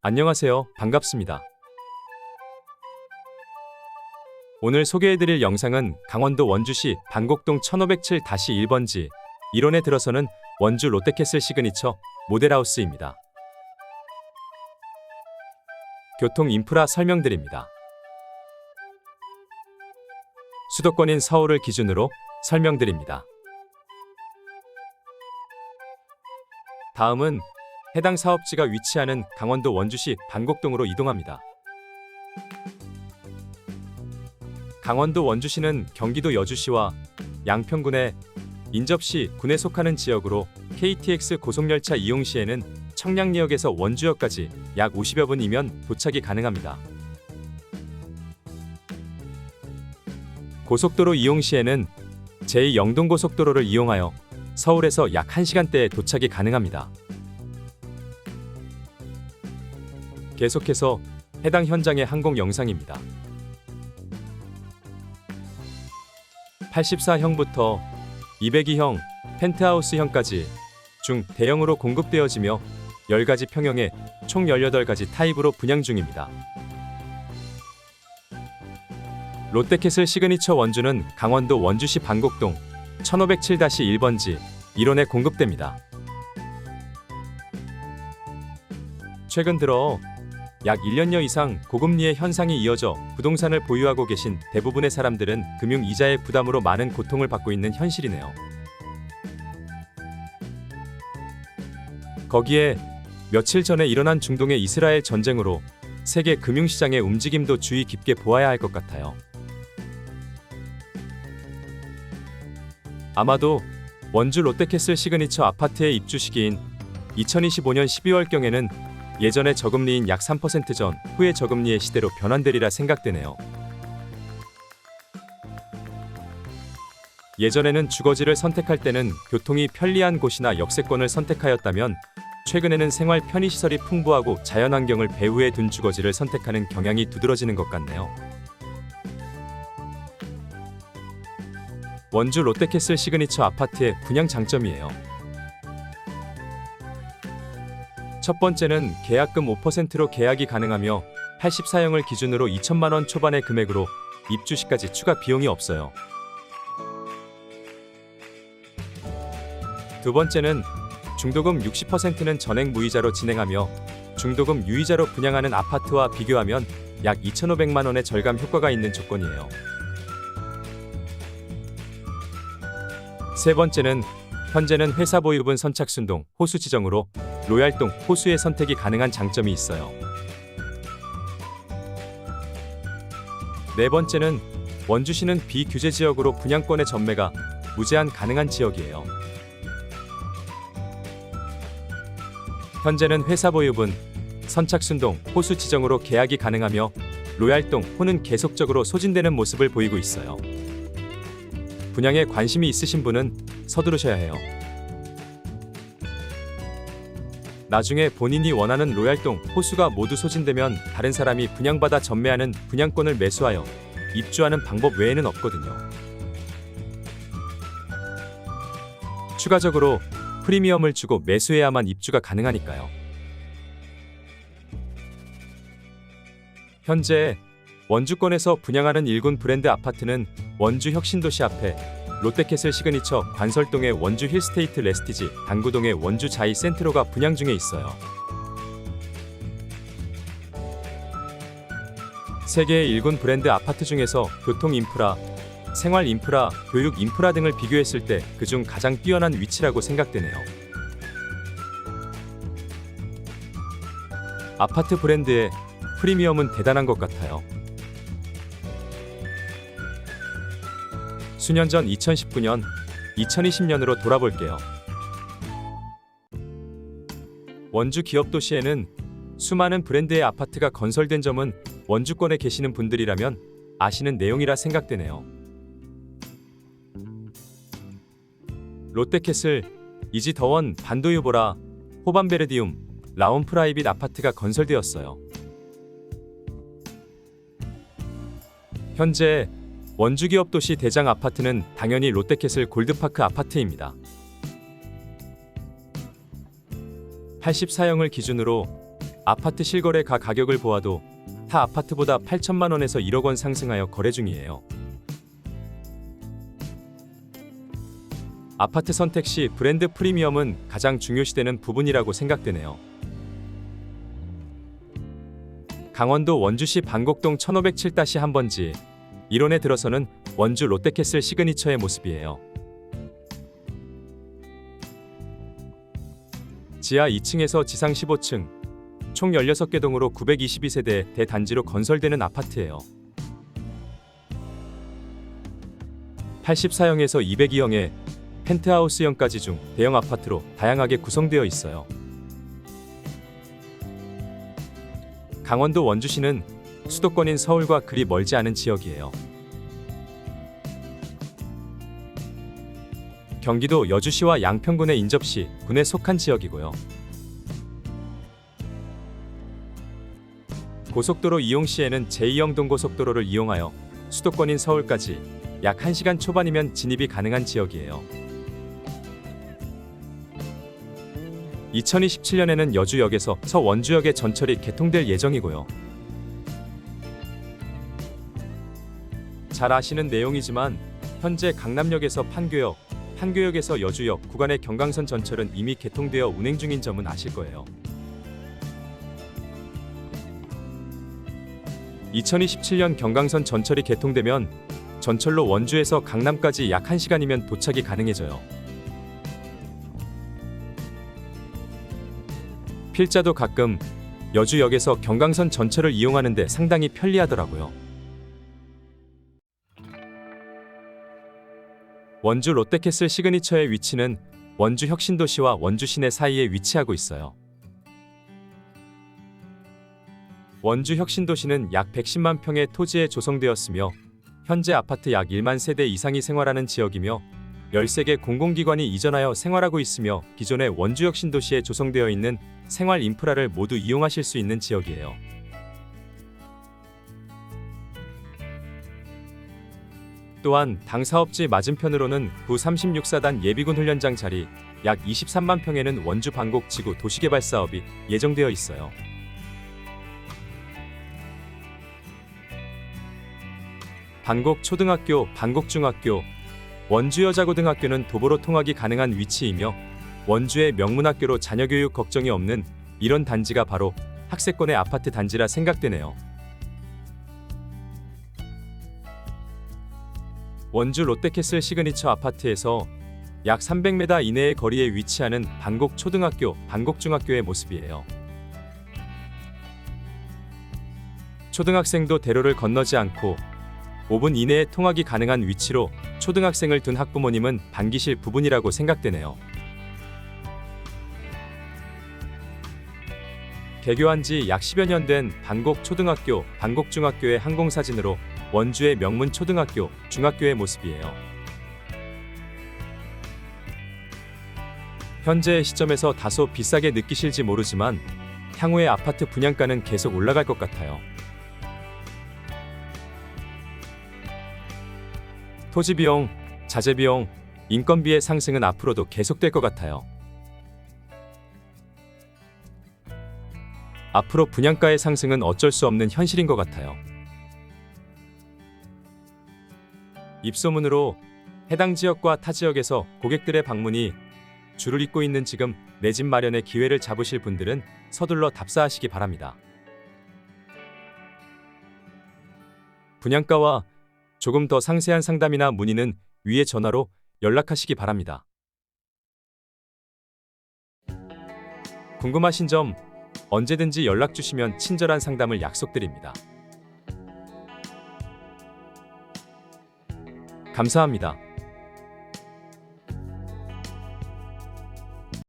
안녕하세요. 반갑습니다. 오늘 소개해드릴 영상은 강원도 원주시 반곡동 1507-1번지 1원에 들어서는 원주 롯데캐슬 시그니처 모델하우스입니다. 교통 인프라 설명드립니다. 수도권인 서울을 기준으로 설명드립니다. 다음은 해당 사업지가 위치하는 강원도 원주시 반곡동으로 이동합니다. 강원도 원주시는 경기도 여주시와 양평군의 인접시 군에 속하는 지역으로 KTX 고속열차 이용 시에는 청량리역에서 원주역까지 약 50여 분이면 도착이 가능합니다. 고속도로 이용 시에는 제2영동고속도로를 이용하여 서울에서 약 1시간대에 도착이 가능합니다. 계속해서 해당 현장의 항공 영상입니다. 84형부터 202형, 펜트하우스형까지 중 대형으로 공급되어지며 10가지 평형의 총 18가지 타입으로 분양 중입니다. 롯데캐슬 시그니처 원주는 강원도 원주시 반곡동 1507-1번지 1원에 공급됩니다. 최근 들어 약 1년여 이상 고금리의 현상이 이어져 부동산을 보유하고 계신 대부분의 사람들은 금융 이자의 부담으로 많은 고통을 받고 있는 현실이네요. 거기에 며칠 전에 일어난 중동의 이스라엘 전쟁으로 세계 금융시장의 움직임도 주의 깊게 보아야 할 것 같아요. 아마도 원주 롯데캐슬 시그니처 아파트의 입주 시기인 2025년 12월경에는 예전의 저금리인 약 3%전 후의 저금리의 시대로 변환되리라 생각되네요. 예전에는 주거지를 선택할 때는 교통이 편리한 곳이나 역세권을 선택하였다면 최근에는 생활 편의시설이 풍부하고 자연환경을 배후에 둔 주거지를 선택하는 경향이 두드러지는 것 같네요. 원주 롯데캐슬 시그니처 아파트의 분양 장점이에요. 첫 번째는 계약금 5%로 계약이 가능하며 84형을 기준으로 2천만 원 초반의 금액으로 입주 시까지 추가 비용이 없어요. 두 번째는 중도금 60%는 전액 무이자로 진행하며 중도금 유이자로 분양하는 아파트와 비교하면 약 2,500만 원의 절감 효과가 있는 조건이에요. 세 번째는 현재는 회사 보유분 선착순동 호수 지정으로 로얄동 호수의 선택이 가능한 장점이 있어요. 네 번째는 원주시는 비규제 지역으로 분양권의 전매가 무제한 가능한 지역이에요. 현재는 회사 보유분 선착순동 호수 지정으로 계약이 가능하며 로얄동 호는 계속적으로 소진되는 모습을 보이고 있어요. 분양에 관심이 있으신 분은 서두르셔야 해요. 나중에 본인이 원하는 로얄동 호수가 모두 소진되면 다른 사람이 분양받아 전매하는 분양권을 매수하여 입주하는 방법 외에는 없거든요. 추가적으로 프리미엄을 주고 매수해야만 입주가 가능하니까요. 현재 원주권에서 분양하는 일군 브랜드 아파트는 원주 혁신도시 앞에 롯데캐슬 시그니처 관설동의 원주 힐스테이트 레스티지, 당구동의 원주 자이 센트로가 분양 중에 있어요. 세계의 일군 브랜드 아파트 중에서 교통 인프라, 생활 인프라, 교육 인프라 등을 비교했을 때 그중 가장 뛰어난 위치라고 생각되네요. 아파트 브랜드의 프리미엄은 대단한 것 같아요. 수년 전 2019년, 2020년으로 돌아볼게요. 원주 기업 도시에는 수많은 브랜드의 아파트가 건설된 점은 원주권에 계시는 분들이라면 아시는 내용이라 생각되네요. 롯데캐슬, 이지더원, 반도유보라, 호반베르디움, 라온 프라이빗 아파트가 건설되었어요. 현재 원주기업 도시 대장 아파트는 당연히 롯데캐슬 골드파크 아파트입니다. 84형을 기준으로 아파트 실거래 가 가격을 보아도 타 아파트보다 8천만 원에서 1억 원 상승하여 거래 중이에요. 아파트 선택 시 브랜드 프리미엄은 가장 중요시되는 부분이라고 생각되네요. 강원도 원주시 방곡동 1507-1번지 1원에 들어서는 원주 롯데캐슬 시그니처의 모습이에요. 지하 2층에서 지상 15층, 총 16개 동으로 922세대 대단지로 건설되는 아파트예요. 84형에서 202형의 펜트하우스형까지 중 대형 아파트로 다양하게 구성되어 있어요. 강원도 원주시는 수도권인 서울과 그리 멀지 않은 지역이에요. 경기도 여주시와 양평군의 인접시 군에 속한 지역이고요. 고속도로 이용 시에는 제2형 동고속도로를 이용하여 수도권인 서울까지 약 1시간 초반이면 진입이 가능한 지역이에요. 2027년에는 여주역에서 서원주역의 전철이 개통될 예정이고요. 잘 아시는 내용이지만 현재 강남역에서 판교역, 판교역에서 여주역 구간의 경강선 전철은 이미 개통되어 운행 중인 점은 아실 거예요. 2027년 경강선 전철이 개통되면 전철로 원주에서 강남까지 약 1시간이면 도착이 가능해져요. 필자도 가끔 여주역에서 경강선 전철을 이용하는데 상당히 편리하더라고요. 원주 롯데캐슬 시그니처의 위치는 원주 혁신도시와 원주 시내 사이에 위치하고 있어요. 원주 혁신도시는 약 110만 평의 토지에 조성되었으며 현재 아파트 약 1만 세대 이상이 생활하는 지역이며 13개 공공기관이 이전하여 생활하고 있으며 기존의 원주 혁신도시에 조성되어 있는 생활 인프라를 모두 이용하실 수 있는 지역이에요. 또한 당 사업지 맞은편으로는 구 36사단 예비군 훈련장 자리 약 23만 평에는 원주 방곡 지구 도시개발 사업이 예정되어 있어요. 방곡 초등학교, 방곡 중학교, 원주 여자고등학교는 도보로 통학이 가능한 위치이며 원주의 명문학교로 자녀 교육 걱정이 없는 이런 단지가 바로 학세권의 아파트 단지라 생각되네요. 원주 롯데캐슬 시그니처 아파트에서 약 300m 이내의 거리에 위치하는 방곡 초등학교, 방곡 중학교의 모습이에요. 초등학생도 대로를 건너지 않고 5분 이내에 통학이 가능한 위치로 초등학생을 둔 학부모님은 반기실 부분이라고 생각되네요. 개교한 지 약 10여 년된 반곡 초등학교, 반곡 중학교의 항공사진으로 원주의 명문 초등학교, 중학교의 모습이에요. 현재의 시점에서 다소 비싸게 느끼실지 모르지만 향후의 아파트 분양가는 계속 올라갈 것 같아요. 토지 비용, 자재 비용, 인건비의 상승은 앞으로도 계속될 것 같아요. 앞으로 분양가의 상승은 어쩔 수 없는 현실인 것 같아요. 입소문으로 해당 지역과 타 지역에서 고객들의 방문이 줄을 잇고 있는 지금 내 집 마련의 기회를 잡으실 분들은 서둘러 답사하시기 바랍니다. 분양가와 조금 더 상세한 상담이나 문의는 위의 전화로 연락하시기 바랍니다. 궁금하신 점 언제든지 연락 주시면 친절한 상담을 약속드립니다. 감사합니다.